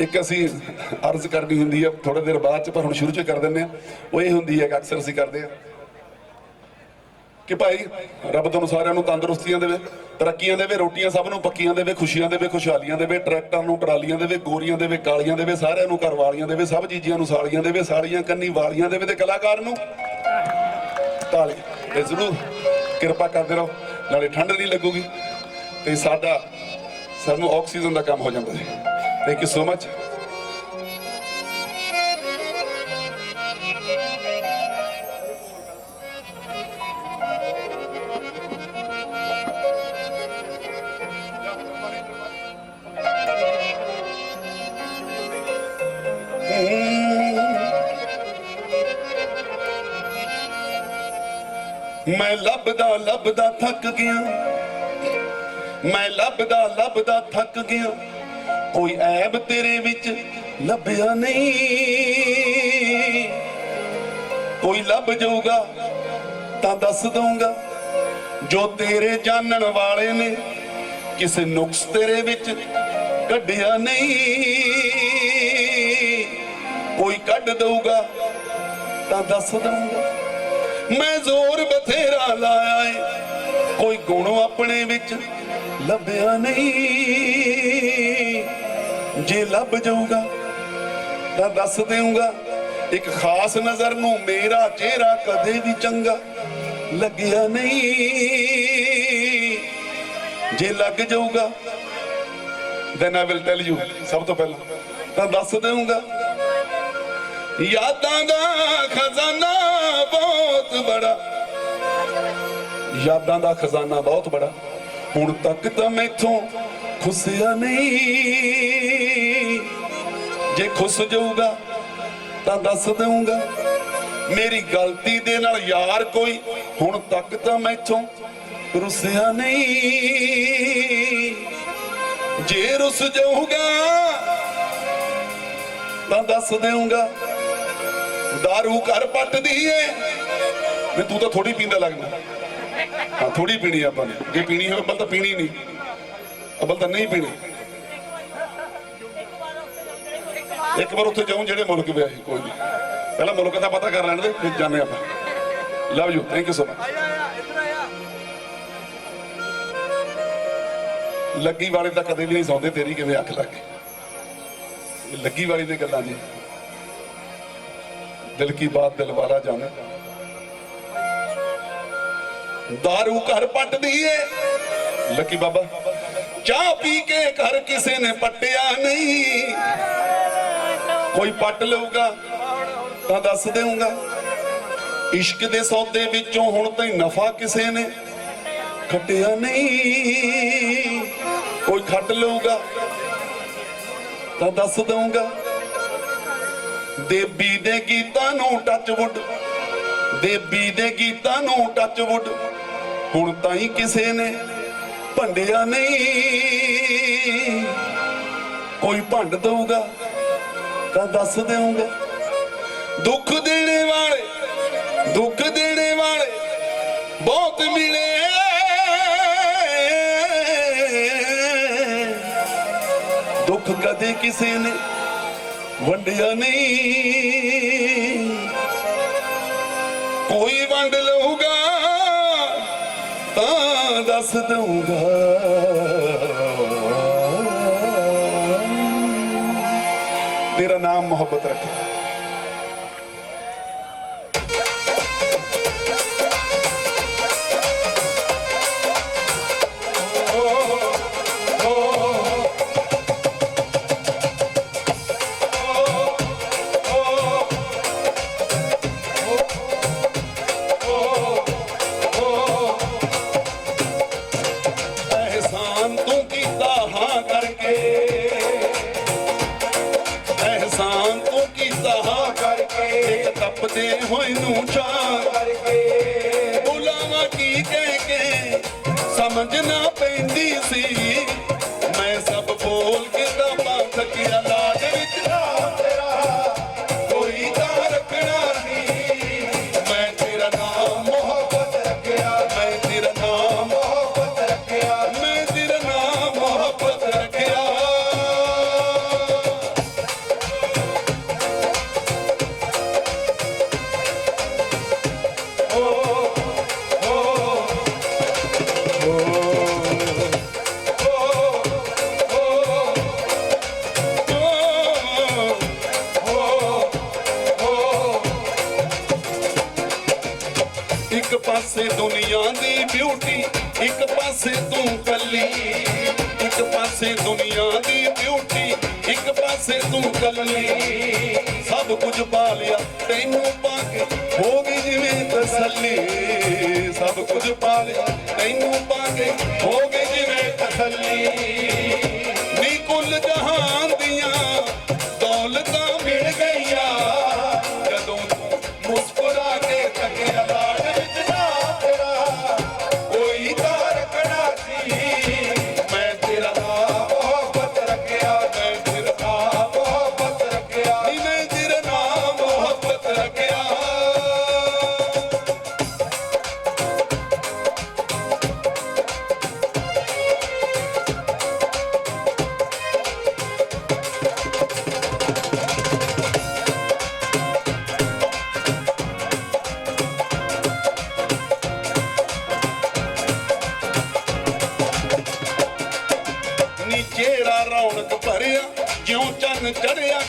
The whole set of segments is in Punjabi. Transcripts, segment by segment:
ਇੱਕ ਅਸੀਂ ਅਰਜ਼ ਕਰਨੀ ਹੁੰਦੀ ਹੈ ਥੋੜੇ ਦੇਰ ਬਾਅਦ ਚ, ਪਰ ਹੁਣ ਸ਼ੁਰੂ ਚ ਕਰ ਦਿੰਦੇ ਆ। ਉਹ ਇਹ ਹੁੰਦੀ ਹੈ ਕਿ ਅਕਸਰ ਅਸੀਂ ਕਰਦੇ ਆ ਕਿ ਭਾਈ, ਰੱਬ ਤੁਹਾਨੂੰ ਸਾਰਿਆਂ ਨੂੰ ਤੰਦਰੁਸਤੀਆਂ ਦੇਵੇ, ਤਰੱਕੀਆਂ ਦੇਵੇ, ਰੋਟੀਆਂ ਸਭ ਨੂੰ ਪੱਕੀਆਂ ਦੇਵੇ, ਖੁਸ਼ੀਆਂ ਦੇਵੇ, ਖੁਸ਼ਹਾਲੀਆਂ ਦੇਵੇ, ਟਰੈਕਟਰਾਂ ਨੂੰ, ਟਰਾਲੀਆਂ ਦੇਵੇ, ਗੋਰੀਆਂ ਦੇਵੇ, ਕਾਲੀਆਂ ਦੇਵੇ, ਸਾਰਿਆਂ ਨੂੰ, ਘਰ ਵਾਲੀਆਂ ਦੇਵੇ, ਸਭ ਚੀਜ਼ਾਂ ਨੂੰ ਸਾਲੀਆਂ ਦੇਵੇ, ਸਾਲੀਆਂ ਕੰਨੀ ਵਾਲੀਆਂ ਦੇਵੇ ਤੇ ਕਲਾਕਾਰ ਨੂੰ ਤਾਲੀ ਇਹ ਜ਼ਰੂਰ ਕਿਰਪਾ ਕਰਦੇ ਰਹੋ, ਨਾਲੇ ਠੰਡ ਨਹੀਂ ਲੱਗੂਗੀ ਤੇ ਸਾਡਾ, ਸਾਨੂੰ ਆਕਸੀਜਨ ਦਾ ਕੰਮ ਹੋ ਜਾਂਦਾ ਹੈ ਥੈਂਕ ਯੂ ਸੋ ਮਚ ਮੈਂ ਲੱਭਦਾ ਲੱਭਦਾ ਥੱਕ ਗਿਆ ਮੈਂ ਲੱਭਦਾ ਲੱਭਦਾ ਥੱਕ ਗਿਆ ਕੋਈ ਐਬ ਤੇਰੇ ਵਿੱਚ ਲੱਭਿਆ ਨਹੀਂ। ਕੋਈ ਲੱਭ ਜਾਊਗਾ ਤਾਂ ਦੱਸ ਦਊਂਗਾ, ਜੋ ਤੇਰੇ ਜਾਣਨ ਵਾਲੇ ਨੇ ਕਿਸੇ ਨੁਕਸ ਤੇਰੇ ਵਿੱਚ ਕੱਢਿਆ ਨਹੀਂ। ਕੋਈ ਕੱਢ ਦਊਗਾ ਤਾਂ ਦੱਸ ਦਊਂਗਾ, ਮੈਂ ਜ਼ੋਰ ਬਥੇਰਾ ਲਾਇਆ ਏ, ਕੋਈ ਗੁਣ ਆਪਣੇ ਵਿੱਚ ਲੱਭਿਆ ਨਹੀਂ। ਜੇ ਲੱਭ ਜਾਊਗਾ ਤਾਂ ਦੱਸ ਦੇਊਂਗਾ, ਇੱਕ ਖਾਸ ਨਜ਼ਰ ਨੂੰ ਮੇਰਾ ਚਿਹਰਾ ਕਦੇ ਵੀ ਚੰਗਾ ਲੱਗਿਆ ਨਹੀਂ। ਜੇ ਲੱਗ ਜਾਊਗਾ, then I will tell you ਸਭ ਤੋਂ ਪਹਿਲਾਂ। ਤਾਂ ਦੱਸ ਦੇਊਂਗਾ, ਯਾਦਾਂ ਦਾ ਖਜ਼ਾਨਾ ਬਹੁਤ ਬੜਾ। ਯਾਦਾਂ ਦਾ ਖਜ਼ਾਨਾ ਬਹੁਤ ਬੜਾ। ਹੁਣ ਤੱਕ ਤਾਂ ਮੈਥੋਂ ਖੁੱਸਿਆ ਨਹੀਂ। ਜੇ ਖੁੱਸ ਜਾਊਗਾ ਤਾਂ ਦੱਸ ਦਊਂਗਾ, ਮੇਰੀ ਗਲਤੀ ਦੇ ਨਾਲ ਯਾਰ ਕੋਈ ਹੁਣ ਤੱਕ ਤਾਂ ਮੈਥੋਂ ਰੁੱਸਿਆ ਨਹੀਂ। ਜੇ ਰੁੱਸ ਜਾਊਗਾ ਤਾਂ ਦੱਸ ਦੇਊਂਗਾ, ਦਾਰੂ ਘਰ ਪੱਟਦੀ ਏ। ਵੀ ਤੂੰ ਤਾਂ ਥੋੜੀ ਪੀਂਦਾ ਲੱਗਦਾ। ਹਾਂ ਥੋੜੀ ਪੀਣੀ ਆਪਾਂ ਨੇ। ਜੇ ਪੀਣੀ ਹੋਵੇ ਅੱਬਲ ਤਾਂ ਪੀਣੀ ਨਹੀਂ। ਅੱਬਲ ਤਾਂ ਨਹੀਂ ਪੀਣੀ। ਇੱਕ ਵਾਰ ਉੱਥੇ ਜਾਉਂ ਜਿਹੜੇ ਮੁਲਕ ਵਿਆਹੀ ਕੋਈ ਨਹੀਂ। ਪਹਿਲਾਂ ਮੁਲਕ ਦਾ ਪਤਾ ਕਰ ਲੈਣ ਦੇ ਫਿਰ ਜਾਣੇ ਆਪਾਂ। Love you thank you so much ਲੱਗੀ ਵਾਲੇ ਤਾਂ ਕਦੇ ਵੀ ਨਹੀਂ ਸੌਂਦੇ ਤੇਰੀ ਕਿਵੇਂ ਅੱਖ ਲੱਗ ਇਹ ਲੱਗੀ ਵਾਲੀ ਦੀ ਗੱਲਾਂ ਜੀ ਦਿਲ ਕੀ ਬਾਤ ਦਿਲ ਵਾਲਾ ਜਾਣੇ दारू ਘਰ ਪੱਟਦੀ ਏ ਲੱਕੀ ਬਾਬਾ ਚਾਹ ਪੀ ਕੇ ਘਰ ਕਿਸੇ ਨੇ ਪੱਟਿਆ ਨਹੀਂ ਕੋਈ ਪੱਟ ਲਊਗਾ ਤਾਂ ਦੱਸ ਦੇਊਂਗਾ ਇਸ਼ਕ ਦੇ ਸੌਦੇ ਵਿੱਚੋਂ ਹੁਣ ਤਾਈਂ ਨਫਾ ਕਿਸੇ ਨੇ ਖੱਟਿਆ ਨਹੀਂ ਕੋਈ ਖੱਟ ਲਊਗਾ ਤਾਂ ਦੱਸ ਦਊਂਗਾ ਦੇਬੀ ਦੇ ਗੀਤਾਂ ਨੂੰ ਟੱਚ ਵੁੱਡ ਦੇਬੀ ਦੇ ਗੀਤਾਂ ਨੂੰ ਟੱਚਵੁੱਡ ਹੁਣ ਤਾਂ ਹੀ ਕਿਸੇ ਨੇ ਭੰਡਿਆ ਨਹੀਂ। ਕੋਈ ਭੰਡ ਦਊਗਾ ਤਾਂ ਦੱਸ ਦੇਊਂਗਾ। ਦੁੱਖ ਦੇਣੇ ਵਾਲੇ, ਦੁੱਖ ਦੇਣੇ ਵਾਲੇ ਬਹੁਤ ਮਿਲੇ। ਦੁੱਖ ਕਦੇ ਕਿਸੇ ਨੇ ਵੰਡਿਆ ਨਹੀਂ। ਕੋਈ ਵੰਡ ਲਊਗਾ ਦੱਸ ਦਊਂਗਾ। ਤੇਰਾ ਨਾਮ ਮੁਹੱਬਤ ਰੱਖੇ। ਕੀਤਾ ਹਾਂ ਕਰਕੇ। ਅਹਿਸਾਨ ਤੂੰ ਕੀਤਾ ਹਾਂ ਕਰਕੇ। ਇੱਕ ਤਪਦੇ ਹੋਏ ਨੂੰ ਚਾਹ ਕਰਕੇ। ਬੁਲਾਵਾ ਕੀ ਕਹਿ ਕੇ ਸਮਝ ਨਾ ਪੈਂਦੀ ਸੀ। ਪਾਸੇ ਦੁਨੀਆ ਦੀ ਬਿਊਟੀ ਇੱਕ ਪਾਸੇ ਤੂੰ ਕੱਲੀ। ਇੱਕ ਪਾਸੇ ਦੁਨੀਆ ਦੀ ਬਿਊਟੀ ਇੱਕ ਪਾਸੇ ਤੂੰ ਕੱਲੀ। ਸਭ ਕੁਝ ਪਾ ਲਿਆ, ਤੈਨੂੰ ਪਾ ਕੇ ਹੋ ਗਈ ਜਿਵੇਂ ਤਸੱਲੀ। ਸਭ ਕੁਝ ਪਾ ਲਿਆ, ਤੈਨੂੰ ਪਾ ਕੇ ਹੋ ਗਈ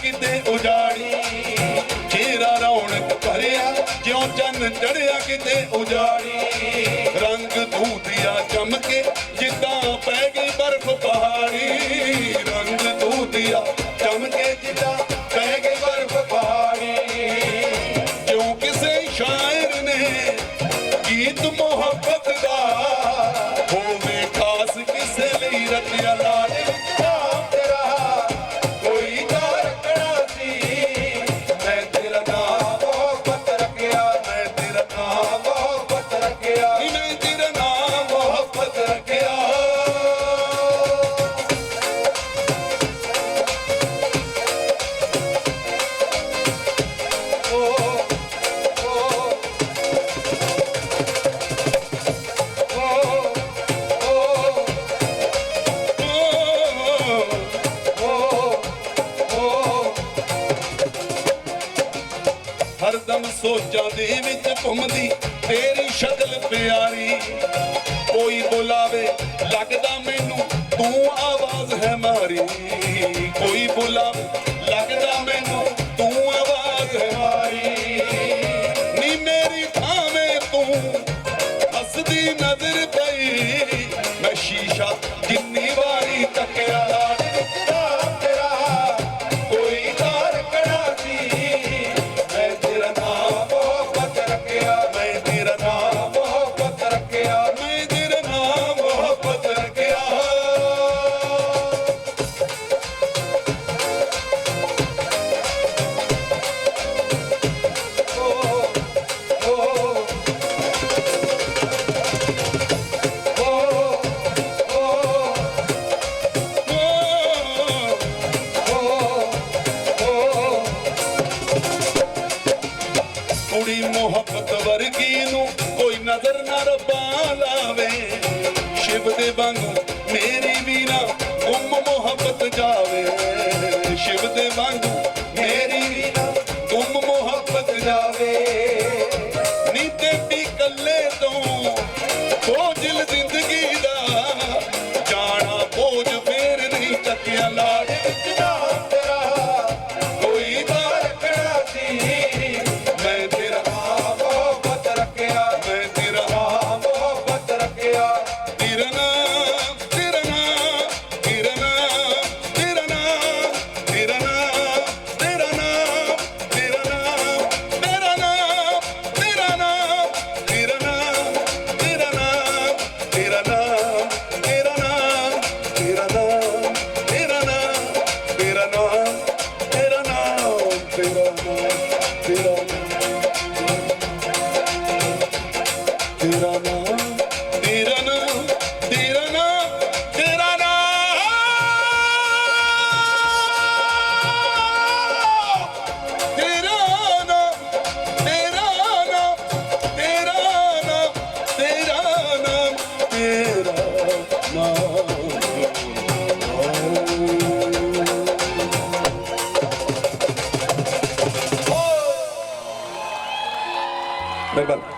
ਕਿਤੇ ਉਜਾੜੀ। ਚਿਹਰਾ ਰੌਣਕ ਭਰਿਆ, ਜਿਉਂ ਚੰਨ ਚੜਿਆ ਕਿਤੇ ਉਜਾੜੀ। ਰੰਗ ਦੂਤੀਆ ਚਮਕੇ, ਜਿੱਦਾਂ ਪੈ ਗਈ ਬਰਫ਼ ਪਹਾੜੀ। ਰੰਗ ਦੂਤੀਆ ਚਮਕੇ, ਜਿੱਦਾਂ ਪੈ ਗਈ ਬਰਫ਼ ਪਹਾੜੀ। ਜਿਉਂ ਕਿਸੇ ਸ਼ਾਇਰ ਨੇ ਗੀਤ ਮੁਹੱਬਤ ਦਾ, ਹੋਵੇ ਖਾਸ ਕਿਸੇ ਲਈ ਰਚਿਆ ਸੋਚਾਂ ਦੇ ਵਿੱਚ ਘੁੰਮਦੀ ਤੇਰੀ ਸ਼ਕਲ ਪਿਆਰੀ। ਕੋਈ ਬੁਲਾਵੇ, ਲੱਗਦਾ ਮੈਨੂੰ ਤੂੰ ਆਵਾਜ਼ ਹੈ ਮਾਰੀ। ਕੋਈ ਬੁਲਾਵੇ, ਲੱਗਦਾ ਮੈਨੂੰ ਤੂੰ ਆਵਾਜ਼ ਹੈ ਮਾਰੀ। ਨੀ ਮੇਰੀ ਥਾਵੇਂ ਤੂੰ, ਹੱਸਦੀ ਨਜ਼ਰ করি মহব্বত ಕಿರಣ